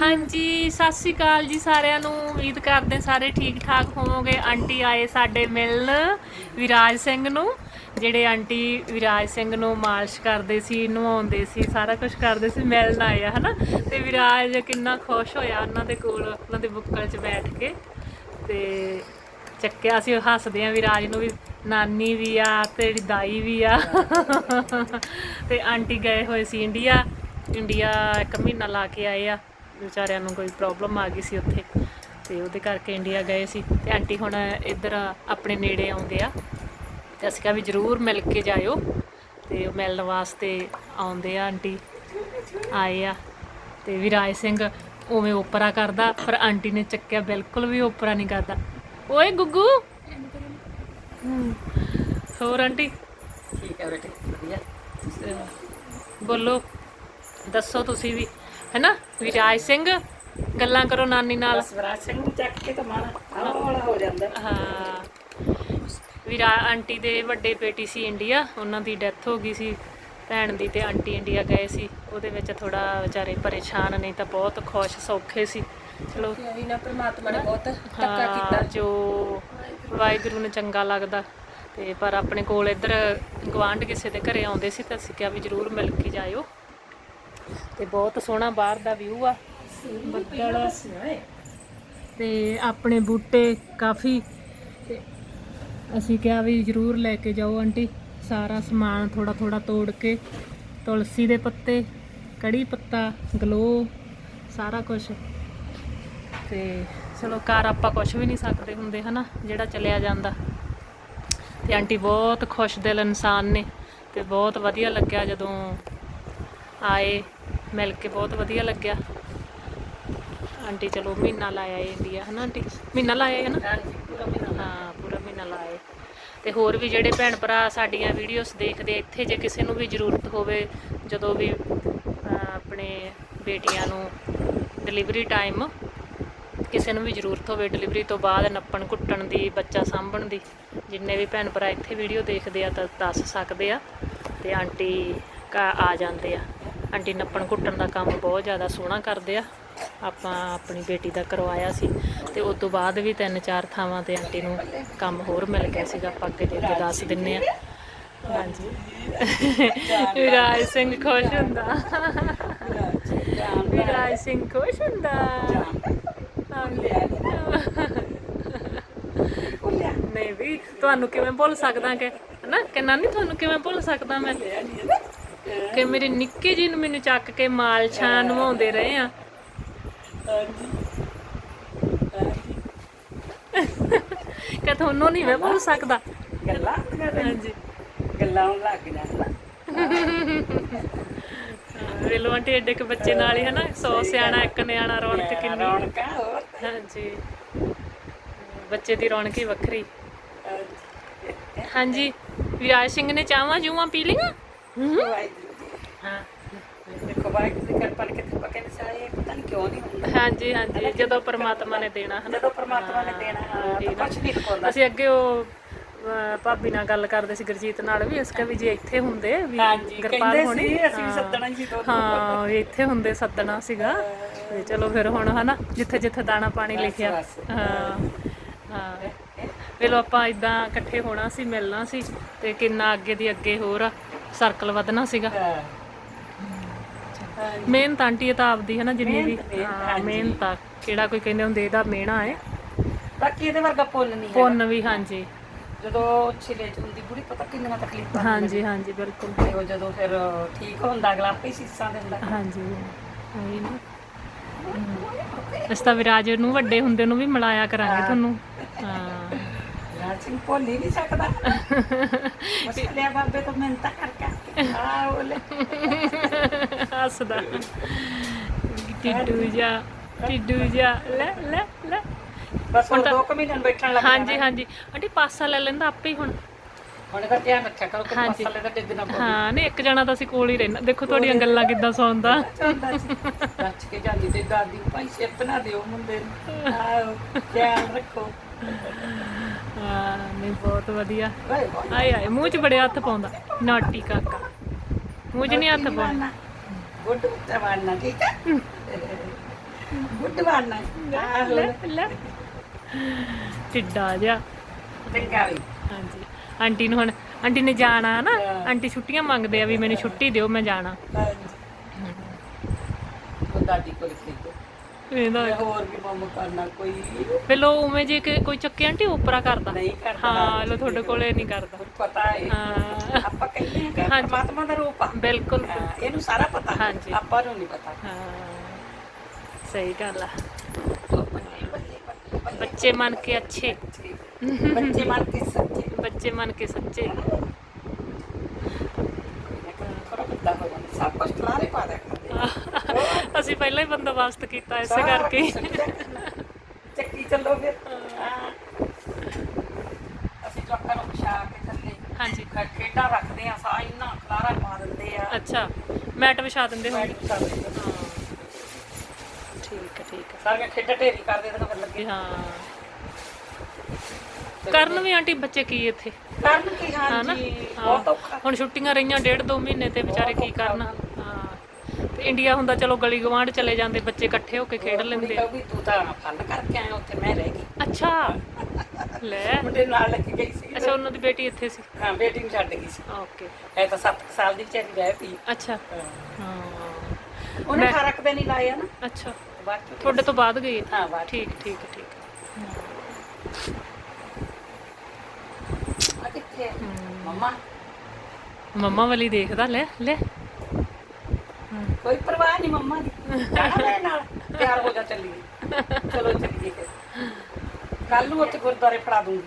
ਹਾਂਜੀ, ਸਤਿ ਸ੍ਰੀ ਅਕਾਲ ਜੀ ਸਾਰਿਆਂ ਨੂੰ। ਉਮੀਦ ਕਰਦੇ ਸਾਰੇ ਠੀਕ ਠਾਕ ਹੋਵੋਗੇ। ਆਂਟੀ ਆਏ ਸਾਡੇ ਮਿਲਣ ਵਿਰਾਜ ਸਿੰਘ ਨੂੰ। ਜਿਹੜੇ ਆਂਟੀ ਵਿਰਾਜ ਸਿੰਘ ਨੂੰ ਮਾਲਿਸ਼ ਕਰਦੇ ਸੀ, ਨਵਾਉਂਦੇ ਸੀ, ਸਾਰਾ ਕੁਝ ਕਰਦੇ ਸੀ, ਮਿਲਣ ਆਏ ਆ, ਹਨਾ? ਤੇ ਵਿਰਾਜ ਕਿੰਨਾ ਖੁਸ਼ ਹੋਇਆ ਉਹਨਾਂ ਦੇ ਕੋਲ, ਉਹਨਾਂ ਦੇ ਬੁੱਕਲ 'ਚ ਬੈਠ ਕੇ। ਤੇ ਚੱਕਿਆ ਸੀ ਹੱਸਦੇ ਆ, ਵਿਰਾਜ ਨੂੰ ਵੀ, ਨਾਨੀ ਵੀ ਆ, ਤੇਰੀ ਦਾਈ ਵੀ ਆ। ਤੇ ਆਂਟੀ ਗਏ ਹੋਏ ਸੀ ਇੰਡੀਆ। ਇੰਡੀਆ ਇੱਕ ਮਹੀਨਾ ਲਾ ਕੇ ਆਏ ਆ। ਵਿਚਾਰਿਆਂ ਨੂੰ ਕੋਈ ਪ੍ਰੋਬਲਮ ਆ ਗਈ ਸੀ ਉੱਥੇ। ਤੇ ਉਹਦੇ ਕਰਕੇ ਇੰਡੀਆ ਗਏ ਸੀ। ਤੇ ਆਂਟੀ ਹੁਣ ਇੱਧਰ ਆਪਣੇ ਨੇੜੇ ਆਉਂਦੇ ਆ। ਤੇ ਅਸੀਂ ਕਿਹਾ ਵੀ ਜ਼ਰੂਰ ਮਿਲ ਕੇ ਜਾਇਓ। ਤੇ ਉਹ ਮਿਲਣ ਵਾਸਤੇ ਆਉਂਦੇ ਆ ਆਂਟੀ। ਆਏ ਆ। ਤੇ ਵਿਰਾਜ ਸਿੰਘ ਉਵੇਂ ਓਪਰਾ ਕਰਦਾ ਪਰ ਆਂਟੀ ਨੇ ਚੱਕਿਆ ਬਿਲਕੁਲ ਵੀ ਓਪਰਾ ਨਹੀਂ ਕਰਦਾ। ਓਏ ਗੁੱਗੂ! ਹੋਰ ਆਂਟੀ? ਠੀਕ ਹੈ ਬੇਟੇ ਵਧੀਆ। ਬੋਲੋ ਦੱਸੋ ਤੁਸੀਂ ਵੀ। ਹੈਨਾ? ਵਿਰਾਜ ਸਿੰਘ ਗੱਲਾਂ ਕਰੋ ਨਾਨੀ ਨਾਲ। ਸਵਰਾਜ ਸਿੰਘ ਨੂੰ ਚੱਕ ਕੇ ਤਾਂ ਮਨ ਹੌਲਾ ਹੋ ਜਾਂਦਾ। ਹਾਂ। ਵੀਰਾ ਆਂਟੀ ਦੇ ਵੱਡੇ ਬੇਟੀ ਸੀ ਇੰਡੀਆ ਉਹਨਾਂ ਦੀ ਡੈਥ ਹੋ ਗਈ ਸੀ। ਭੈਣ ਦੀ ਤੇ ਆਂਟੀ ਇੰਡੀਆ ਗਏ ਸੀ। ਉਹਦੇ ਵਿੱਚ ਥੋੜਾ ਵਿਚਾਰੇ ਪਰੇਸ਼ਾਨ ਨਹੀਂ ਤਾਂ ਬਹੁਤ ਖੁਸ਼ ਸੌਖੇ ਸੀ। ਚਲੋ। ਵੀ ਨਾ ਪ੍ਰਮਾਤਮਾ ਨੇ ਬਹੁਤ ਹਾਂ, ਜੋ ਵਾਹਿਗੁਰੂ ਨੂੰ ਚੰਗਾ ਲੱਗਦਾ। ਤੇ ਪਰ ਆਪਣੇ ਕੋਲ ਇੱਧਰ ਗਵਾਂਢ ਕਿਸੇ ਦੇ ਘਰੇ ਆਉਂਦੇ ਸੀ ਤਾਂ ਅਸੀਂ ਕਿਹਾ ਵੀ ਜ਼ਰੂਰ ਮਿਲ ਕੇ ਜਾਇਓ। ਤੇ ਬਹੁਤ ਸੋਹਣਾ ਬਾਹਰ ਦਾ ਵਿਊ ਆ। ਬੱਦਲ। ਤੇ ਆਪਣੇ ਬੂਟੇ ਕਾਫੀ। ਤੇ ਅਸੀਂ ਕਿਹਾ ਵੀ ਜ਼ਰੂਰ ਲੈ ਕੇ ਜਾਓ ਆਂਟੀ। ਸਾਰਾ ਸਮਾਨ ਥੋੜਾ ਥੋੜਾ ਤੋੜ ਕੇ, ਤੁਲਸੀ ਦੇ ਪੱਤੇ, ਕੜੀ ਪੱਤਾ, ਗਲੋ, ਸਾਰਾ ਕੁਝ ਤੇ ਚਲੋ ਘਰ ਆਪਾਂ ਕੁਝ ਵੀ ਨਹੀਂ ਸਕਦੇ ਹੁੰਦੇ ਹਨਾ, ਜਿਹੜਾ ਚਲਿਆ ਜਾਂਦਾ। ਤੇ ਆਂਟੀ ਬਹੁਤ ਖੁਸ਼ ਦਿਲ ਇਨਸਾਨ ਨੇ ਤੇ ਬਹੁਤ ਵਧੀਆ ਲੱਗਿਆ ਜਦੋਂ ਆਏ ਮਿਲ ਕੇ ਬਹੁਤ ਵਧੀਆ ਲੱਗਿਆ। ਆਂਟੀ ਚਲੋ ਮਹੀਨਾ ਲਾਇਆ ਇੰਡੀਆ ਹਨਾ ਆਂਟੀ? ਮਹੀਨਾ ਲਾਇਆ ਪੂਰਾ ਮਹੀਨਾ ਹਾਂ ਪੂਰਾ ਮਹੀਨਾ ਲਾਏ ਤੇ ਹੋਰ ਵੀ ਜਿਹੜੇ ਭੈਣ ਭਰਾ ਸਾਡੀਆਂ ਵੀਡੀਓਜ਼ ਦੇਖਦੇ ਇੱਥੇ ਜੇ ਕਿਸੇ ਨੂੰ ਵੀ ਜ਼ਰੂਰਤ ਹੋਵੇ ਜਦੋਂ ਵੀ ਆਪਣੇ ਬੇਟੀਆਂ ਨੂੰ ਡਿਲੀਵਰੀ ਟਾਈਮ ਕਿਸੇ ਨੂੰ ਵੀ ਜ਼ਰੂਰਤ ਹੋਵੇ ਡਿਲੀਵਰੀ ਤੋਂ ਬਾਅਦ ਨੱਪਣ ਕੁੱਟਣ ਦੀ ਬੱਚਾ ਸਾਂਭਣ ਦੀ ਜਿੰਨੇ ਵੀ ਭੈਣ ਭਰਾ ਇੱਥੇ ਵੀਡੀਓ ਦੇਖਦੇ ਆ ਤਾਂ ਦੱਸ ਸਕਦੇ ਆ। ਤੇ ਆਂਟੀ ਆ ਜਾਂਦੇ ਆ। ਆਂਟੀ ਨੱਪਣ ਘੁੱਟਣ ਦਾ ਕੰਮ ਬਹੁਤ ਜ਼ਿਆਦਾ ਸੋਹਣਾ ਕਰਦੇ ਆ। ਆਪਾਂ ਆਪਣੀ ਬੇਟੀ ਦਾ ਕਰਵਾਇਆ ਸੀ ਤੇ ਉਸ ਤੋਂ ਬਾਅਦ ਵੀ ਤਿੰਨ ਚਾਰ ਥਾਵਾਂ ਤੇ ਆਂਟੀ ਨੂੰ ਕੰਮ ਹੋਰ ਮਿਲ ਗਿਆ ਸੀਗਾ, ਆਪਾਂ ਅੱਗੇ ਦੇ ਦੱਸ ਦਿੰਨੇ ਆ। ਹਾਂਜੀ। ਵਿਰਾਜ ਸਿੰਘ ਖੁਸ਼ ਹੁੰਦਾ। ਵਿਰਾਜ ਸਿੰਘ ਖੁਸ਼ ਹੁੰਦਾ। ਨਹੀਂ ਵੀ ਤੁਹਾਨੂੰ ਕਿਵੇਂ ਭੁੱਲ ਸਕਦਾ ਕਿ ਨਾ ਕਿ ਨਾਨੀ ਤੁਹਾਨੂੰ ਕਿਵੇਂ ਭੁੱਲ ਸਕਦਾ ਮੈਂ? ਕਿ ਮੇਰੇ ਨਿੱਕੇ ਜੀ ਨੂੰ ਮੈਨੂੰ ਚੱਕ ਕੇ ਮਾਲਸ਼ਾਂ ਨਵਾਉਂਦੇ ਰਹੇ ਆ। ਕਿ ਤੁਹਾਨੂੰ ਨਹੀਂ ਮੈਂ ਭੁੱਲ ਸਕਦਾ। ਗੱਲਾਂ ਹਾਂਜੀ। ਗੱਲਾਂ ਨੂੰ ਲੱਗ ਜਾਂਦਾ ਆਂਟੀ ਏਡੇ ਕੇ ਬੱਚੇ ਨਾਲ ਹੀ ਹਨਾ 100 ਸਿਆਣਾ ਇੱਕ ਨਿਆਣਾ ਰੌਣਕ ਕਿੰਨੀ ਰੌਣਕਾਂ ਹਾਂਜੀ। ਬੱਚੇ ਦੀ ਰੌਣਕ ਹੀ ਵੱਖਰੀ। ਹਾਂਜੀ। ਵਿਰਾਜ ਸਿੰਘ ਨੇ ਚਾਹਾਂ ਜੂਆਂ ਪੀ ਲਈਆਂ? ਜੀ ਹਾਂ। ਦੇਖੋ ਵਾਹਿਗੁਰੂ ਦੀ ਕਿਰਪਾ ਨਾਲ ਕਿਤੇ ਪੱਕੇ ਨੇ ਸਾਰੇ ਪਤਾ ਨਹੀਂ ਕਿਉਂ ਨਹੀਂ ਹੁੰਦਾ। ਹਾਂਜੀ ਹਾਂਜੀ ਜਦੋਂ ਪਰਮਾਤਮਾ ਨੇ ਦੇਣਾ ਹਨਾ। ਜਦੋਂ ਪ੍ਰਮਾਤਮਾ ਨੇ ਦੇਣਾ ਉਹੀ ਤਾਂ। ਕੁਝ ਨਹੀਂ ਲੁਕਾਉਂਦਾ ਅਸੀਂ ਅੱਗੇ ਉਹ ਭਾਬੀ ਨਾਲ ਗੱਲ ਕਰਦੇ ਸੀ ਗੁਰਜੀਤ ਨਾਲ ਵੀ ਇਸ ਵੀ ਜੇ ਇੱਥੇ ਹੁੰਦੇ ਵੀ ਕਹਿੰਦੇ ਹੋਣੀ। ਅਸੀਂ ਵੀ ਹਾਂ। ਸੱਦਣਾ ਹੀ ਸੀ ਦੋਨੋਂ ਹਾਂ ਵੀ ਇੱਥੇ ਹੁੰਦੇ ਸੱਦਣਾ ਸੀਗਾ। ਤੇ ਚਲੋ ਫਿਰ ਹੁਣ ਹਨਾ ਜਿੱਥੇ ਜਿੱਥੇ ਦਾਣਾ ਪਾਣੀ ਲਿਖਿਆ। ਹਾਂ ਹਾਂ। ਵੇਲੋ ਆਪਾਂ ਇਦਾਂ ਇਕੱਠੇ ਹੋਣਾ ਸੀ ਮਿਲਣਾ ਸੀ ਤੇ ਕਿੰਨਾ ਅੱਗੇ ਦੀ ਅੱਗੇ ਹੋਰ ਸਰਕਲ ਵਧਣਾ ਸੀਗਾ। ਹਾਂ। ਮਿਹਨਤ ਆਂਟੀ ਇਹ ਤਾਂ ਆਪਦੀ ਹੈ ਨਾ ਜਿੰਨੀ ਵੀ ਮਿਹਨਤ, ਮਿਹਨਤ, ਹਾਂ ਹਾਂਜੀ। ਮਿਹਨਤ ਆ। ਕਿਹੜਾ ਕੋਈ ਕਹਿੰਦੇ ਹੁੰਦੇ ਇਹਦਾ ਮਿਹਣਾ ਹੈ। ਬਾਕੀ ਇਹਦੇ ਵਰਗਾ ਪੁੰਨ ਨਹੀਂ ਹੈ ਪੁੰਨ ਵੀ ਹਾਂਜੀ। ਜਦੋਂ ਛਿਲੇ ਚ ਹੁੰਦੀ ਬੁੜੀ ਪਤਾ ਕਿੰਨੀਆਂ ਤਕਲੀਫਾਂ ਹਾਂਜੀ ਹਾਂਜੀ ਬਿਲਕੁਲ। ਤੇ ਉਹ ਜਦੋਂ ਫਿਰ ਠੀਕ ਹੁੰਦਾ ਅਗਲਾ ਆਪੇ ਹੀ ਸੀਸਾਂ ਦਿੰਦਾ। ਹਾਂਜੀ। ਉਹੀ ਨਾ। ਇਸ ਤਾਂ ਵਿਰਾਜ ਨੂੰ ਵੱਡੇ ਹੁੰਦੇ ਨੂੰ ਵੀ ਮਿਲਾਇਆ ਕਰਾਂਗੇ ਤੁਹਾਨੂੰ। ਹਾਂ। ਰਾਜ ਸਿੰਘ ਭੁੱਲ ਹੀ ਨਹੀਂ ਸਕਦਾ। ਉਸ ਲਿਆ ਬਾਬੇ ਤੋਂ ਮਿਹਨਤ ਕਰ ਕਰਕੇ ਆ ਬੋਲੇ ਹੱਸਦਾ। ਟਿੱਡੂ ਜਾ ਟਿੱਡੂ ਜਾ ਲੈ ਲੈ ਲੈ। ਬਸ ਹੁਣ ਦੋ ਕੁ ਮਹੀਨੇ ਨੂੰ ਬੈਠਣ ਲੱਗ ਹਾਂਜੀ ਹਾਂਜੀ। ਆਂਟੀ ਪਾਸਾ ਲੈ ਲੈਂਦਾ ਆਪੇ ਹੀ ਹੁਣ। ਹੁਣ ਇਹਦਾ ਧਿਆਨ ਰੱਖਿਆ ਕਰੋ ਕਿ। ਮਸਾਲੇ ਦਾ ਡਿੱਗ ਨਾ ਪਵੇ ਹਾਂ ਨਹੀਂ ਇੱਕ ਜਣਾ ਤਾਂ ਅਸੀਂ ਕੋਲ ਹੀ ਰਹਿਣਾ ਦੇਖੋ ਤੁਹਾਡੀਆਂ ਗੱਲਾਂ ਕਿੱਦਾਂ ਸੁਣਦਾ ਚਾਹੁੰਦਾ ਸੀ ਰੱਜ ਕੇ ਜਾਂਦੀ ਤੇ ਦਾਦੀ ਭਾਈ ਸਿਰ ਬਣਾ ਦਿਓ ਮੁੰਡੇ ਨੂੰ। ਆਓ ਧਿਆਨ ਰੱਖੋ। ਹਾਂ ਨਹੀਂ ਬਹੁਤ ਵਧੀਆ। ਆਏ ਆਏ ਮੂੰਹ 'ਚ ਬੜੇ ਹੱਥ ਪਾਉਂਦਾ। ਨਾਟੀ ਕਾਕਾ। ਮੂੰਹ 'ਚ ਨਹੀਂ ਹੱਥ ਪਾਉਂਦਾ। ਗੁੱਡ ਤਵਾਨਾ ਠੀਕ ਹੈ। ਗੁੱਡ ਆਹੋ ਲੈ ਲੈ। ਟਿੱਡਾ ਜਿਹਾ। ਚੰਗਾ ਵੀ। ਹਾਂਜੀ। ਆਂਟੀ ਨੂੰ ਹੁਣ ਆਂਟੀ ਨੇ ਜਾਣਾ ਨਾ। ਆਂਟੀ ਛੁੱਟੀਆਂ ਮੰਗਦੇ ਆ ਵੀ ਮੈਨੂੰ ਛੁੱਟੀ ਦਿਓ ਮੈਂ ਜਾਣਾ। ਹਾਂਜੀ। ਉਹ ਦਾਦੀ ਕੋਲ ਖੇਡੋ ਇਹਦਾ ਮੈਂ ਹੋਰ ਵੀ ਮੰਮ ਕਰਨਾ ਕੋਈ ਪਹਿਲੋ ਉਵੇਂ ਜੇ ਕਿ ਕੋਈ ਚੱਕੇ ਆਂਟੀ ਉਪਰਾ ਕਰਦਾ। ਨਹੀਂ ਕਰਦਾ ਹਾਂ ਲੋ ਤੁਹਾਡੇ ਕੋਲੇ ਨਹੀਂ ਕਰਦਾ। ਪਤਾ ਹੈ ਹਾਂ। ਆਪਾਂ ਕਹਿੰਦੇ ਹਾਂ ਕਿ। ਪਰਮਾਤਮਾ ਦਾ ਰੂਪ ਆ। ਬਿਲਕੁਲ। ਇਹਨੂੰ ਸਾਰਾ ਪਤਾ। ਹਾਂਜੀ। ਆਪਾਂ ਨੂੰ ਨਹੀਂ ਪਤਾ। ਹਾਂ। ਸਹੀ ਗੱਲ ਆ। ਬੱਚੇ ਮਨ ਕੇ ਅੱਛੇ। ਬੱਚੇ ਮਨ ਕੇ ਸੱਚੇ। ਬੱਚੇ ਮਨ ਕੇ ਸੱਚੇ। ਥੋੜਾ ਵੱਡਾ ਹੋ ਜਾਂਦਾ ਸਭ ਕੁਝ ਖਲਾਰੇ ਪਾ ਦਿਆ ਕਰਦੇ ਅਸੀਂ ਪਹਿਲਾਂ ਹੀ ਬੰਦੋਬਸਤ ਕੀਤਾ ਇਸੇ ਕਰਕੇ। ਹੀ। ਚੱਕੀ ਚੱਲੋ ਫਿਰ। ਹਾਂ। ਅਸੀਂ ਜਵਾਕਾਂ ਨੂੰ ਵਿਛਾ ਕੇ ਥੱਲੇ ਹਾਂਜੀ। ਖ- ਖੇਡਾਂ ਰੱਖਦੇ ਆ ਸਾ ਇੰਨਾ ਖਲਾਰਾ ਪਾ ਦਿੰਦੇ ਆ। ਅੱਛਾ ਮੈਟ ਵਿਛਾ ਦਿੰਦੇ ਹੋ ਬੈਠ ਵਿਛਾ ਦਿੰਦੇ ਆ। ਹਾਂ। ਠੀਕ ਹੈ ਠੀਕ ਹੈ ਸਾਰੀਆਂ ਖੇਡਾਂ ਢੇਰੀ ਕਰ ਦੇ ਤਾਂ ਫਿਰ ਲੱਗੇ। ਹਾਂ। ਕਰਨ ਵੀ ਆਂਟੀ ਬੱਚੇ ਕੀ ਇੱਥੇ? ਕਰਨ ਹਾਂ। ਹੁਣ ਛੁੱਟੀਆਂ ਰਹੀਆਂ ਡੇਢ ਦੋ ਮਹੀਨੇ ਤੇ ਵਿਚਾਰੇ ਕੀ ਕਰਨ। ਹਾਂ। ਤੇ ਇੰਡੀਆ ਹੁੰਦਾ ਚਲੋ ਗਲੀ ਗਵਾਂਢ ਚਲੇ ਜਾਂਦੇ ਬੱਚੇ ਇਕੱਠੇ ਹੋ ਕੇ ਖੇਡ ਲੈਂਦੇ। ਆ। ਕਹੂਗੀ ਤੂੰ ਤਾਂ ਫਨ ਕਰਕੇ ਆਇਆ ਉੱਥੇ ਮੈਂ ਰਹਿ ਗਈ। ਅੱਛਾ। ਲੈ। ਮੁੰਡੇ ਨਾਲ ਲੱਗ ਗਈ ਸੀ। ਅੱਛਾ ਉਹਨਾਂ ਦੀ ਬੇਟੀ ਇੱਥੇ ਸੀ? ਹਾਂ ਬੇਟੀ ਨੂੰ ਛੱਡ ਗਈ ਸੀ। ਓਕੇ। ਇਹ ਤਾਂ 7 ਸਾਲ ਦੀ ਵਿਚਾਰੀ ਰਹਿ ਪਈ। ਅੱਛਾ। ਹਾਂ। ਉਹਨੇ ਮੈਂ- ਫ਼ਰਕ ਤੇ ਨਹੀਂ ਲਾਇਆ ਨਾ। ਅੱਛਾ। ਬਾਅਦ ਚੋਂ ਤੁਹਾਡੇ ਤੋਂ ਬਾਅਦ ਗਈ? ਹੈ? ਹਾਂ ਬਾਅਦ ਠੀਕ ਠੀਕ ਠੀਕ। ਕਿੱਥੇ ਮੰਮਾ। ਮੰਮਾ ਵਾਲੀ ਦੇਖਦਾ ਲੈ ਲੈ। ਕੋਈ ਪਰਵਾਹ ਨਹੀਂ ਮੰਮਾ ਦੀ। ਜਾਣਾ ਮੇਰੇ ਨਾਲ। ਤਿਆਰ ਹੋ ਜਾ ਚੱਲੀਏ। ਚਲੋ ਚੱਲੀਏ ਕੱਲ ਨੂੰ ਉੱਥੇ ਗੁਰਦੁਆਰੇ ਫੜਾ ਦੂੰਗੀ।